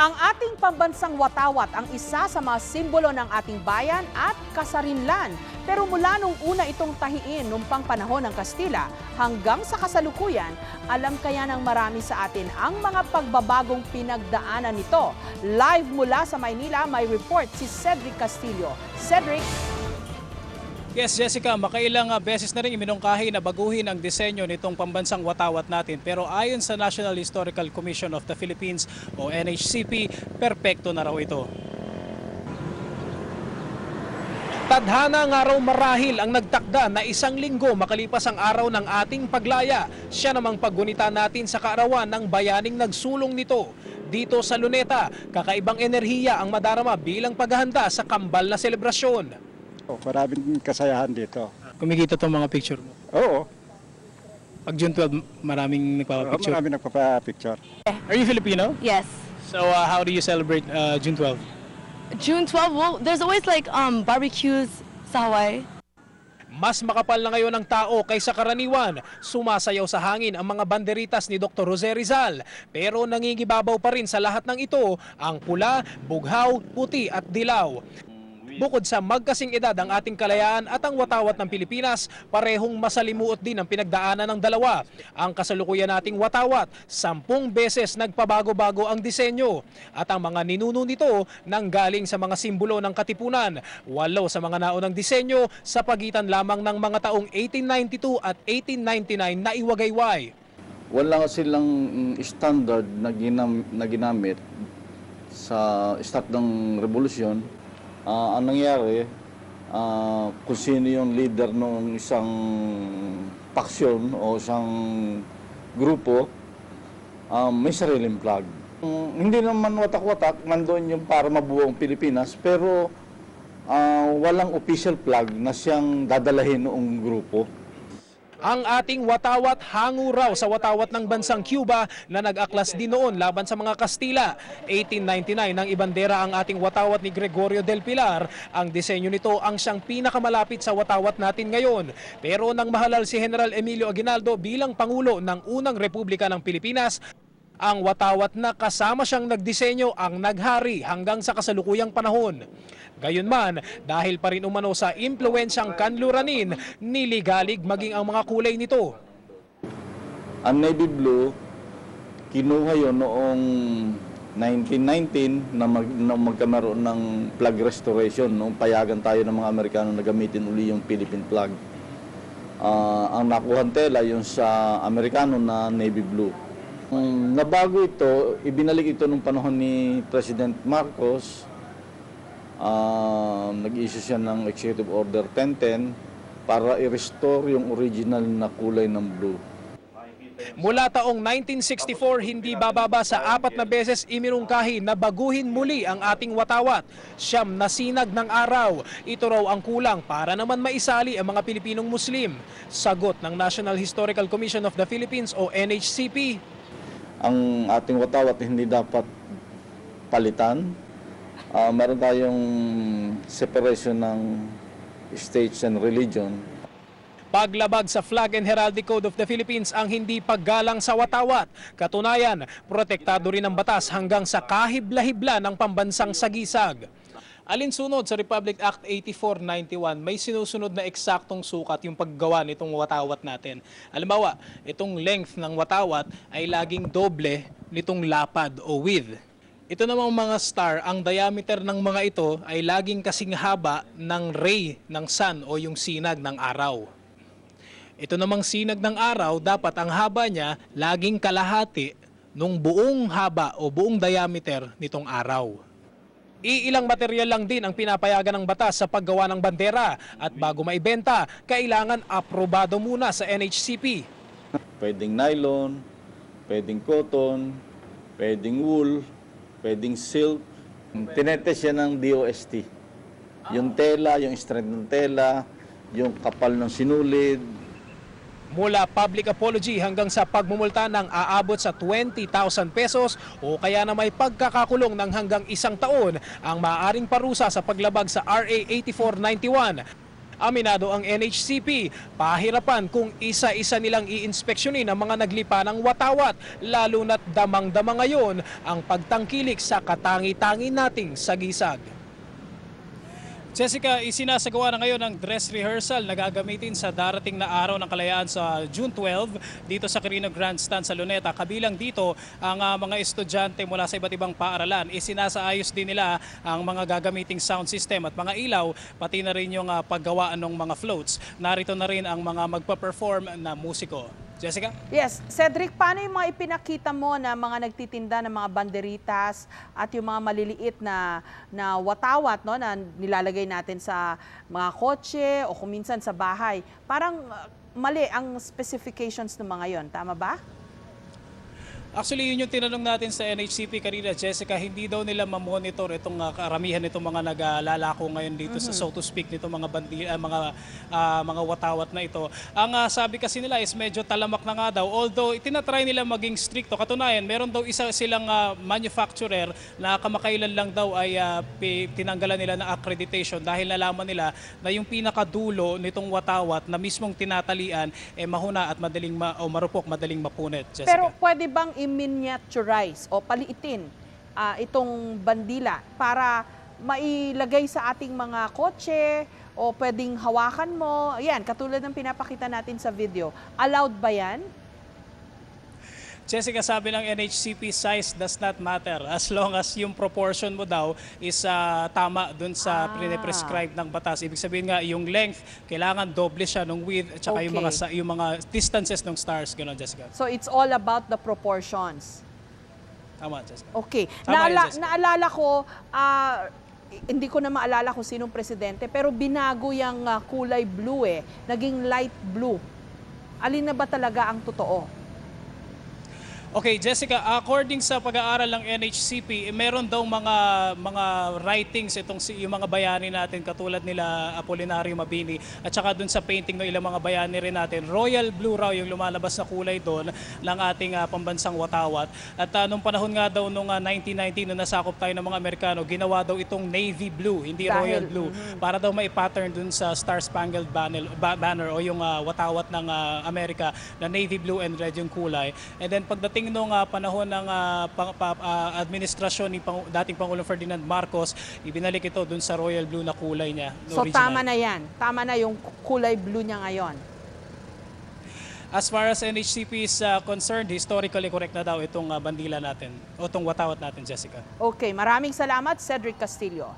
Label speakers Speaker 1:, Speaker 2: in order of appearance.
Speaker 1: Ang ating pambansang watawat ang isa sa mga simbolo ng ating bayan at kasarinlan. Pero mula nung una itong tahiin nung pang panahon ng Kastila hanggang sa kasalukuyan, alam kaya ng marami sa atin ang mga pagbabagong pinagdaanan nito. Live mula sa Maynila, may report si Cedric Castillo. Cedric,
Speaker 2: Yes, Jessica, makailang ah, beses na rin iminungkahi na baguhin ang disenyo nitong pambansang watawat natin. Pero ayon sa National Historical Commission of the Philippines o NHCP, perpekto na raw ito. Tadhana nga raw marahil ang nagtakda na isang linggo makalipas ang araw ng ating paglaya. Siya namang paggunita natin sa kaarawan ng bayaning nagsulong nito. Dito sa Luneta, kakaibang enerhiya ang madarama bilang paghahanda sa kambal na selebrasyon.
Speaker 3: Oh, maraming kasayahan dito.
Speaker 2: Kumikita itong mga picture mo.
Speaker 3: Oo,
Speaker 2: Pag June 12, maraming nagpapapicture.
Speaker 3: maraming nagpapa-picture.
Speaker 2: Are you Filipino?
Speaker 4: Yes.
Speaker 2: So uh, how do you celebrate uh, June 12?
Speaker 4: June 12, well, there's always like um, barbecues sa Hawaii.
Speaker 2: Mas makapal na ngayon ang tao kaysa karaniwan. Sumasayaw sa hangin ang mga banderitas ni Dr. Jose Rizal. Pero nangingibabaw pa rin sa lahat ng ito ang pula, bughaw, puti at dilaw. Bukod sa magkasing edad ang ating kalayaan at ang watawat ng Pilipinas, parehong masalimuot din ang pinagdaanan ng dalawa. Ang kasalukuyan nating watawat, sampung beses nagpabago-bago ang disenyo. At ang mga ninuno nito nanggaling sa mga simbolo ng katipunan. Walo sa mga naunang disenyo sa pagitan lamang ng mga taong 1892 at 1899 na iwagayway.
Speaker 5: wala silang mm, standard na, ginam, na ginamit sa start ng revolusyon. Ah, ang nangyari, ah, kung sino yung leader ng isang paksyon o isang grupo, ah, may sariling flag. Mm, hindi naman watak-watak, nandoon yung para mabuo ang Pilipinas, pero ah, walang official flag na siyang dadalahin noong grupo.
Speaker 2: Ang ating watawat hango raw sa watawat ng bansang Cuba na nag-aklas din noon laban sa mga Kastila. 1899 nang ibandera ang ating watawat ni Gregorio del Pilar. Ang disenyo nito ang siyang pinakamalapit sa watawat natin ngayon. Pero nang mahalal si General Emilio Aguinaldo bilang Pangulo ng unang Republika ng Pilipinas, ang watawat na kasama siyang nagdisenyo ang naghari hanggang sa kasalukuyang panahon. Gayunman, dahil pa rin umano sa impluensyang kanluranin, niligalig maging ang mga kulay nito.
Speaker 5: Ang navy blue, kinuha yon noong 1919 na, mag, na magkamaroon ng flag restoration. Noong payagan tayo ng mga Amerikano na gamitin uli yung Philippine flag. Ah, ang nakuhan tela yung sa Amerikano na navy blue. Um, nabago ito, ibinalik ito nung panahon ni President Marcos. Ah, nag-issue siya ng Executive Order 1010 para i-restore yung original na kulay ng blue.
Speaker 2: Mula taong 1964, hindi bababa sa apat na beses iminungkahi na baguhin muli ang ating watawat. Siyam na sinag ng araw. Ito raw ang kulang para naman maisali ang mga Pilipinong Muslim. Sagot ng National Historical Commission of the Philippines o NHCP.
Speaker 5: Ang ating watawat hindi dapat palitan. Ah, meron tayong separation ng states and religion.
Speaker 2: Paglabag sa Flag and Heraldic Code of the Philippines ang hindi paggalang sa watawat. Katunayan, protektado rin ang batas hanggang sa kahibla-hibla ng pambansang sagisag. Alinsunod sa Republic Act 8491, may sinusunod na eksaktong sukat yung paggawa nitong watawat natin. Halimbawa, itong length ng watawat ay laging doble nitong lapad o width. Ito namang mga star, ang diameter ng mga ito ay laging kasing haba ng ray ng sun o yung sinag ng araw. Ito namang sinag ng araw, dapat ang haba niya laging kalahati nung buong haba o buong diameter nitong araw. Iilang material lang din ang pinapayagan ng batas sa paggawa ng bandera at bago maibenta, kailangan aprobado muna sa NHCP.
Speaker 5: Pwedeng nylon, pwedeng cotton, pwedeng wool, pwedeng silk. Tinetest yan ng DOST. Yung tela, yung strength ng tela, yung kapal ng sinulid,
Speaker 2: Mula public apology hanggang sa pagmumulta ng aabot sa 20,000 pesos o kaya na may pagkakakulong ng hanggang isang taon ang maaaring parusa sa paglabag sa RA 8491.
Speaker 6: Aminado ang NHCP, pahirapan kung isa-isa nilang iinspeksyonin ang mga naglipa ng watawat, lalo na't damang-dama ngayon ang pagtangkilik sa katangi-tangi nating sagisag. Jessica, isinasagawa na ngayon ang dress rehearsal na gagamitin sa darating na araw ng kalayaan sa June 12 dito sa Quirino Grandstand sa Luneta. Kabilang dito ang ah, mga estudyante mula sa iba't ibang paaralan. Isinasaayos din nila ang mga gagamiting sound system at mga ilaw, pati na rin yung ah, paggawa ng mga floats. Narito na rin ang mga magpa-perform na musiko. Jessica?
Speaker 1: Yes, Cedric, paano yung mga ipinakita mo na mga nagtitinda ng mga banderitas at yung mga maliliit na na watawat no na nilalagay natin sa mga kotse o kung minsan sa bahay. Parang uh, mali ang specifications ng mga yon, tama ba?
Speaker 6: Actually, yun yung tinanong natin sa NHCP kanina, Jessica, hindi daw nila mamonitor itong uh, karamihan nitong mga naglalako ngayon dito sa so to speak nitong mga bandi, ah, mga ah, mga watawat na ito. Ang ah, sabi kasi nila is medyo talamak na nga daw. Although itinatry nila maging stricto. Katunayan, meron daw isa silang ah, manufacturer na kamakailan lang daw ay pi- tinanggalan nila ng accreditation dahil nalaman nila na yung pinakadulo nitong watawat na mismong tinatalian eh mahuna at madaling ma- o marupok, madaling mapunit. Jessica.
Speaker 1: Pero pwede bang i-miniaturize o paliitin ah, itong bandila para mailagay sa ating mga kotse o pwedeng hawakan mo? Yan, katulad ng pinapakita natin sa video. Allowed ba yan?
Speaker 6: Jessica, sabi ng NHCP, size does not matter as long as yung proportion mo daw is ah, tama dun sa
Speaker 1: Ah.
Speaker 6: prescribe ng batas. Ibig sabihin nga, yung length, kailangan doble siya ng width at saka yung, mga,
Speaker 1: Okay.
Speaker 6: yung mga distances ng stars. Gano'n, Jessica.
Speaker 1: So it's all about the proportions.
Speaker 6: Tama, Jessica.
Speaker 1: Okay.
Speaker 6: Tama
Speaker 1: Naala-
Speaker 6: yun, Jessica.
Speaker 1: naalala ko, ah, hindi ko na maalala kung sinong presidente, pero binago yung ah, kulay blue eh. Naging light blue. Alin na ba talaga ang totoo?
Speaker 6: Okay, Jessica, according sa pag-aaral ng NHCP, eh, meron daw mga mga writings itong si, yung mga bayani natin katulad nila Apolinario Mabini at saka dun sa painting ng ilang mga bayani rin natin. Royal blue raw yung lumalabas na kulay doon ng ating ah, pambansang watawat. At ah, nung panahon nga daw nung ah, 1919 nung nasakop tayo ng mga Amerikano, ginawa daw itong navy blue, hindi
Speaker 1: Dahil-
Speaker 6: royal blue, para daw mai-pattern dun sa Star Spangled Banner, ba- banner o yung ah, watawat ng ah, Amerika na navy blue and red yung kulay. And then pagdating nung ah, panahon ng ah, pang- pa- ah, administrasyon ni Pang- dating Pangulong Ferdinand Marcos, ibinalik ito dun sa royal blue na kulay niya.
Speaker 1: So
Speaker 6: original.
Speaker 1: tama na yan. Tama na yung kulay blue niya ngayon.
Speaker 6: As far as NHCP is ah, concerned, historically correct na daw itong ah, bandila natin o itong watawat natin, Jessica.
Speaker 1: Okay, maraming salamat Cedric Castillo.